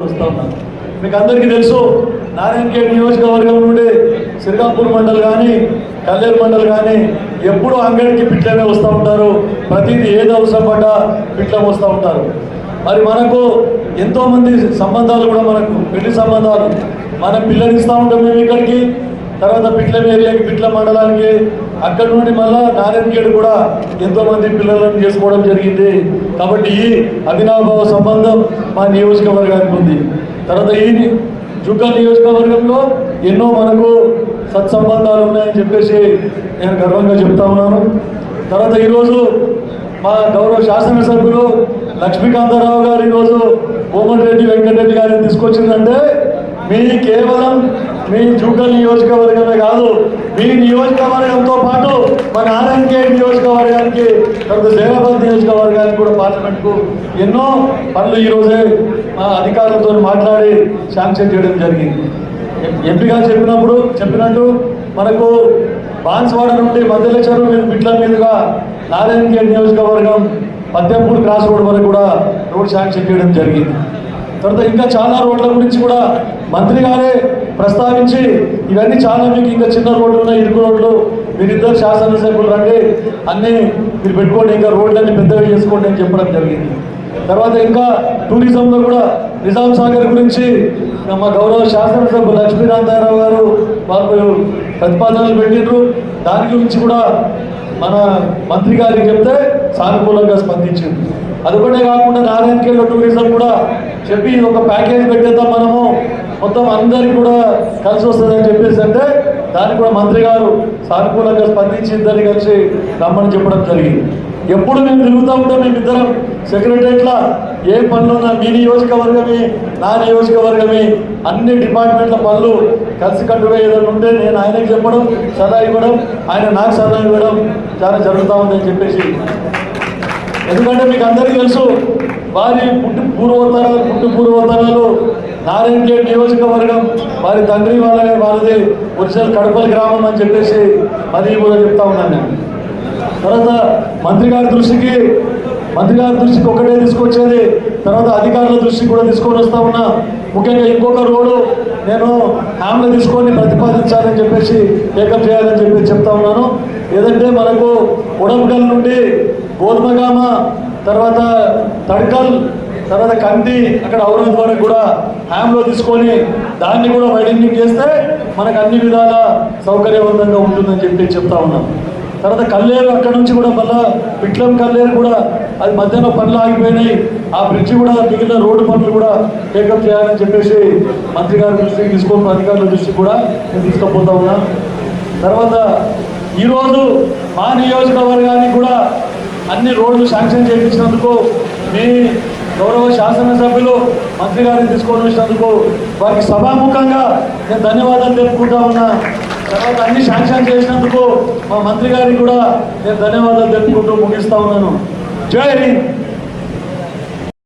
వస్తా. ఉన్నాను మీకు అందరికీ తెలుసు నారాయణఖేడ్ నియోజకవర్గం నుండి సిరిగాపూర్ మండల్ కానీ కల్లేరు మండల్ కానీ ఎప్పుడూ అంగడికి పిట్లమే వస్తూ ఉంటారు. ప్రతిదీ ఏది అవసరం పడ్డా పిట్లం వస్తూ ఉంటారు. మరి మనకు ఎంతోమంది సంబంధాలు కూడా మనకు పెళ్ళి సంబంధాలు. మనం పిల్లనిస్తూ ఉంటాం మేము ఇక్కడికి. తర్వాత పిట్లం ఏరియాకి పిట్ల మండలానికి అక్కడ నుండి మళ్ళా నారాయణఖేడ్ కూడా ఎంతోమంది పిల్లలను చేసుకోవడం జరిగింది. కాబట్టి ఈ అవినాభావ సంబంధం మా నియోజకవర్గానికి ఉంది. తర్వాత ఈ జుగ్గల్ నియోజకవర్గంలో ఎన్నో మనకు సత్సంబంధాలు ఉన్నాయని చెప్పేసి నేను గర్వంగా చెప్తా ఉన్నాను. తర్వాత ఈరోజు మా గౌరవ శాసనసభ్యులు లక్ష్మీకాంతారావు గారు ఈరోజు కోమటిరెడ్డి వెంకటరెడ్డి గారిని తీసుకొచ్చిందంటే మీ కేవలం మీ జూకల్ నియోజకవర్గమే కాదు మీ నియోజకవర్గంతో పాటు మన ఆర్ఎన్కే నియోజకవర్గానికి తర్వాత జైరాబాద్ నియోజకవర్గానికి కూడా పార్లమెంట్కు ఎన్నో పనులు ఈరోజే మా అధికారులతో మాట్లాడి శాంక్షన్ చేయడం జరిగింది. ఎంపిక చెప్పినప్పుడు చెప్పినట్టు మనకు బాన్స్వాడ నుండి మధ్యలో చెరువు మీద బిట్ల మీదుగా నారాయణగేట్ నియోజకవర్గం పద్దెపూర్ క్రాస్ రోడ్ వరకు కూడా రోడ్ శాంక్షన్ చేయడం జరిగింది. తర్వాత ఇంకా చాలా రోడ్ల గురించి కూడా మంత్రి గారే ప్రస్తావించి ఇవన్నీ చాలా మీకు ఇంకా చిన్న రోడ్లు ఉన్నాయి ఇరుకు రోడ్లు. మీరిద్దరు శాసనసభ్యులు రండి. అన్నీ మీరు పెట్టుకోండి. ఇంకా రోడ్లన్నీ పెద్దవి చేసుకోండి అని చెప్పడం జరిగింది. తర్వాత ఇంకా టూరిజంలో కూడా నిజాం సాగర్ గురించి మా గౌరవ శాసనసభ్యులు లక్ష్మీనారాయణరావు గారు వాళ్ళు ప్రతిపాదనలు పెట్టిండ్రు. దాని గురించి కూడా మన మంత్రి గారికి చెప్తే సానుకూలంగా స్పందించింది. కూడా కాకుండా నారాయణకేళ్ళ టూరిజం కూడా చెప్పి ఒక ప్యాకేజ్ పెట్టేద్దాం మనము. మొత్తం అందరికి కూడా కలిసి వస్తుందని చెప్పేసి అంటే దానికి కూడా మంత్రి గారు సానుకూలంగా స్పందించి ఇద్దరిని కలిసి రమ్మని చెప్పడం జరిగింది. ఎప్పుడు మేము తిరుగుతూ ఉంటాం మేమిద్దరం. సెక్రటరియట్లా ఏ పనులున్నా మీ నియోజకవర్గమే నా నియోజకవర్గమే అన్ని డిపార్ట్మెంట్ల పనులు కలిసి కట్టుగా ఏదైనా ఉంటే నేను ఆయనకి చెప్పడం సలహా ఇవ్వడం ఆయన నాకు సలహా ఇవ్వడం చాలా జరుగుతూ ఉందని చెప్పేసి. ఎందుకంటే మీకు అందరికీ తెలుసు వారి పుట్టు పూర్వోత్తరాలు పుట్టు పూర్వోత్తరాలు నారాయణగేట్ నియోజకవర్గం వారి తండ్రి వాళ్ళ వాళ్ళది ఒరిజినల్ కడపల్ గ్రామం అని చెప్పేసి అది కూడా చెప్తా ఉన్నాను నేను. తర్వాత మంత్రి గారి దృష్టికి మంత్రి గారి దృష్టికి ఒకటే తీసుకొచ్చేది తర్వాత అధికారుల దృష్టికి కూడా తీసుకొని వస్తా ఉన్నా. ముఖ్యంగా ఇంకొక రోడ్డు నేను హ్యామ్లో తీసుకొని ప్రతిపాదించాలని చెప్పేసి టేకప్ చేయాలని చెప్పేసి చెప్తా ఉన్నాను. ఏదంటే మనకు ఉడంకల్ నుండి గోధుమగామ తర్వాత తడకల్ తర్వాత కంది అక్కడ ఔరంగ్ వరకు కూడా హ్యామ్లో తీసుకొని దాన్ని కూడా వైడనింగ్ చేస్తే మనకు అన్ని విధాల సౌకర్యవంతంగా ఉంటుందని చెప్పి చెప్తా ఉన్నాం. తర్వాత కల్లేరు అక్కడ నుంచి కూడా మళ్ళా పిట్లం కల్లేరు కూడా అది మధ్యాహ్నం పనులు ఆగిపోయినాయి. ఆ బ్రిడ్జి కూడా మిగిలిన రోడ్డు పనులు కూడా టేకప్ చేయాలని చెప్పేసి మంత్రి గారి దృష్టికి తీసుకొని అధికారుల దృష్టికి కూడా నేను తీసుకుపోతా ఉన్నా. తర్వాత ఈరోజు మా నియోజకవర్గానికి కూడా అన్ని రోడ్లు శాంక్షన్ చేయించినందుకు మీ గౌరవ శాసనసభ్యులు మంత్రి గారిని తీసుకొని వచ్చినందుకు వారికి సభాముఖంగా నేను ధన్యవాదాలు తెలుపుకుంటా ఉన్నా. తర్వాత అన్ని శాంక్షన్ చేసినందుకు మా మంత్రి గారికి కూడా నేను ధన్యవాదాలు తెలుపుకుంటూ ముగిస్తా ఉన్నాను. జై హింద్!